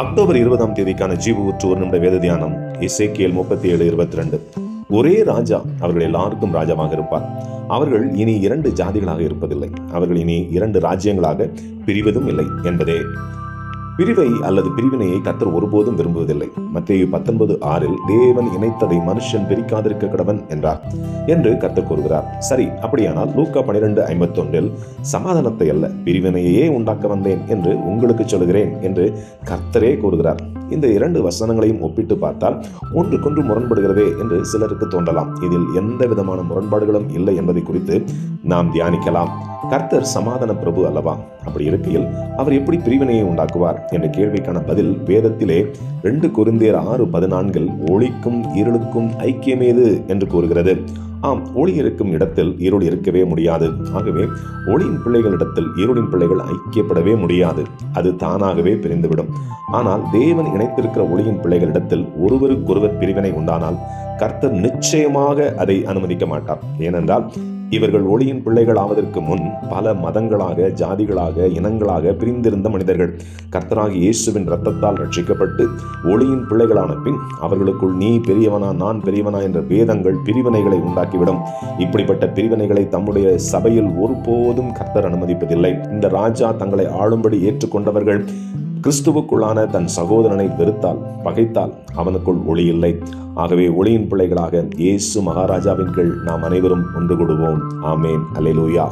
October இருபதாம் தேதிக்கான ஜீவ ஊற்று ஒரு நிமிட வேத தியானம் இசைக்கியல் முப்பத்தி ஏழு இருபத்தி ரெண்டு ஒரே ராஜா அவர்கள் எல்லாருக்கும் ராஜாவாக இருப்பார். அவர்கள் இனி இரண்டு ஜாதிகளாக இருப்பதில்லை. அவர்கள் இனி இரண்டு ராஜ்யங்களாக பிரிவதும் இல்லை என்பதே பிரிவை அல்லது பிரிவினையை கர்த்தர் ஒருபோதும் விரும்புவதில்லை. மத்திய பத்தொன்பது ஆறில் தேவன் இணைத்ததை மனுஷன் பிரிக்காதிருக்க கடவன் என்றார் என்று கர்த்தர் கூறுகிறார். சரி அப்படியானால் லூக்கா பனிரெண்டு ஐம்பத்தொன்றில் சமாதானத்தை அல்ல பிரிவினையே உண்டாக்க வந்தேன் என்று உங்களுக்கு சொல்கிறேன் என்று கர்த்தரே கூறுகிறார். இந்த இரண்டு வசனங்களையும் ஒப்பிட்டு பார்த்தால் ஒன்றுக்கொன்று முரண்படுகிறதே என்று சிலருக்கு தோன்றலாம். இதில் எந்த விதமான முரண்பாடுகளும் இல்லை என்பதை குறித்து நாம் தியானிக்கலாம். கர்த்தர் சமாதான பிரபு அல்லவா? அப்படி இருக்கையில் அவர் எப்படி பிரிவினையை உண்டாக்குவார் என்ற கேள்விக்கான பதில் வேதத்திலே ரெண்டு குருந்தியர் ஆறு பதினான்கில் ஒளிக்கும் இருளுக்கும் ஐக்கியமேது என்று கூறுகிறது. ஆம் ஒளி இருக்கும் இடத்தில் இருள் இருக்கவே முடியாது. ஆகவே ஒளியின் பிள்ளைகளிடத்தில் இருளின் பிள்ளைகள் ஐக்கியப்படவே முடியாது. அது தானாகவே பிரிந்துவிடும். ஆனால் தேவன் இணைத்திருக்கிற ஒளியின் பிள்ளைகளிடத்தில் ஒருவருக்கொருவர் பிரிவினை உண்டானால் கர்த்தர் நிச்சயமாக அதை அனுமதிக்க மாட்டார். ஏனென்றால் இவர்கள் ஒளியின் பிள்ளைகள் ஆவதற்கு முன் பல மதங்களாக ஜாதிகளாக இனங்களாக பிரிந்திருந்த மனிதர்கள். கர்த்தராகி இயேசுவின் ரத்தத்தால் ரட்சிக்கப்பட்டு ஒளியின் பிள்ளைகளான பின் அவர்களுக்குள் நீ பெரியவனா நான் பெரியவனா என்ற வேதங்கள் பிரிவினைகளை உண்டாக்கிவிடும். இப்படிப்பட்ட பிரிவினைகளை தம்முடைய சபையில் ஒருபோதும் கர்த்தர் அனுமதிப்பதில்லை. இந்த ராஜா தங்களை ஆளும்படி ஏற்றுக்கொண்டவர்கள் கிறிஸ்துவுக்குள்ளான தன் சகோதரனை வெறுத்தால் பகைத்தால் அவனுக்குள் ஒளி இல்லை. ஆகவே ஒளியின் பிள்ளைகளாக இயேசு மகாராஜாவின் கீழ் நாம் அனைவரும் ஒன்று கூடுவோம். ஆமேன். அலைலூயா